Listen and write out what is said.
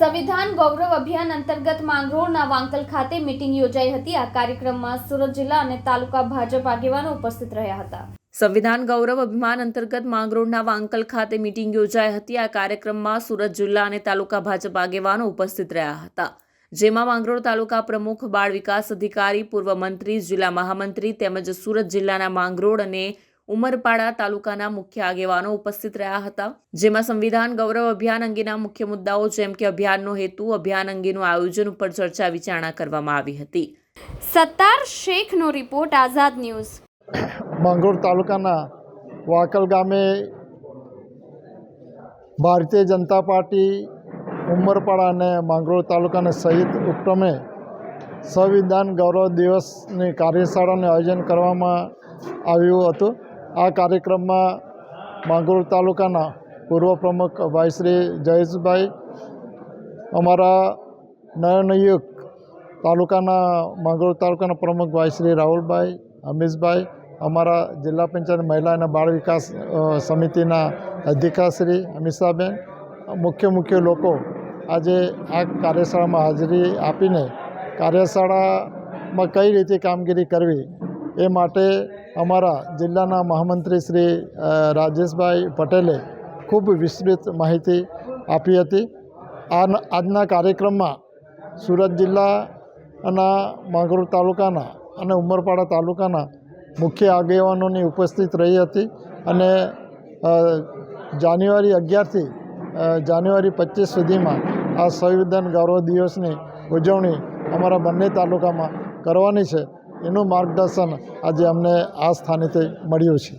સંવિધાન ગૌરવ અભિયાન અંતર્ગત માંગરોળના વાંકલ ખાતે મીટિંગ યોજાઈ હતી. આ કાર્યક્રમમાં સુરત જિલ્લા અને તાલુકા ભાજપ આગેવાનો ઉપસ્થિત રહ્યા હતા. સંવિધાન ગૌરવ અભિયાન અંતર્ગત માંગરોળના વાંકલ ખાતે મીટિંગ યોજાઈ હતી. આ કાર્યક્રમમાં સુરત જિલ્લા અને તાલુકા ભાજપ આગેવાનો ઉપસ્થિત રહ્યા હતા. જેમાં માંગરોળ તાલુકા પ્રમુખ, બાળ વિકાસ અધિકારી, પૂર્વ મંત્રી, જિલ્લા મહામંત્રી તેમજ સુરત જિલ્લાના માંગરોળ અને ઉમરપાડા તાલુકાના મુખ્ય આગેવાનો ઉપસ્થિત રહ્યા હતા. જેમાં સંવિધાન ગૌરવ અભિયાન અંગેના મુખ્ય મુદ્દાઓ જેમ કે અભિયાનનો હેતુ અભિયાન અંગેનું આયોજન ઉપર ચર્ચા વિચારણા કરવામાં આવી હતી. સત્તાર શેખનો રિપોર્ટ આઝાદ ન્યૂઝ. માંગરોળ તાલુકાના વાકલ ગામે ભારતીય જનતા પાર્ટી ઉમરપાડા અને માંગરોળ તાલુકાના સહિત ઉપક્રમે સંવિધાન ગૌરવ દિવસની કાર્યશાળાનું આયોજન કરવામાં આવ્યું હતું. આ કાર્યક્રમમાં માંગરોળ તાલુકાના પૂર્વ પ્રમુખ ભાઈશ્રી જયેશભાઈ, અમારા નયનયુગ તાલુકાના માંગરોળ તાલુકાના પ્રમુખ ભાઈશ્રી રાહુલભાઈ અમીશભાઈ અમારા જિલ્લા પંચાયત મહિલા અને બાળ વિકાસ સમિતિના અધિકારશ્રી અમીષાબેન મુખ્ય મુખ્ય લોકો આજે આ કાર્યશાળામાં હાજરી આપીને કાર્યશાળામાં કઈ રીતે કામગીરી કરવી એ માટે અમારા જિલ્લાના મહામંત્રી શ્રી રાજેશભાઈ પટેલે ખૂબ વિસ્તૃત માહિતી આપી હતી. આ આજના કાર્યક્રમમાં સુરત જિલ્લાના માંગરોળ તાલુકાના અને ઉમરપાડા તાલુકાના મુખ્ય આગેવાનોની ઉપસ્થિત રહી હતી અને જાન્યુઆરી અગિયારથી જાન્યુઆરી પચીસ સુધીમાં આ સંવિધાન ગૌરવ દિવસની ઉજવણી અમારા બંને તાલુકામાં કરવાની છે. એનું માર્ગદર્શન આજે અમને આ સ્થાનેથી મળ્યું છે.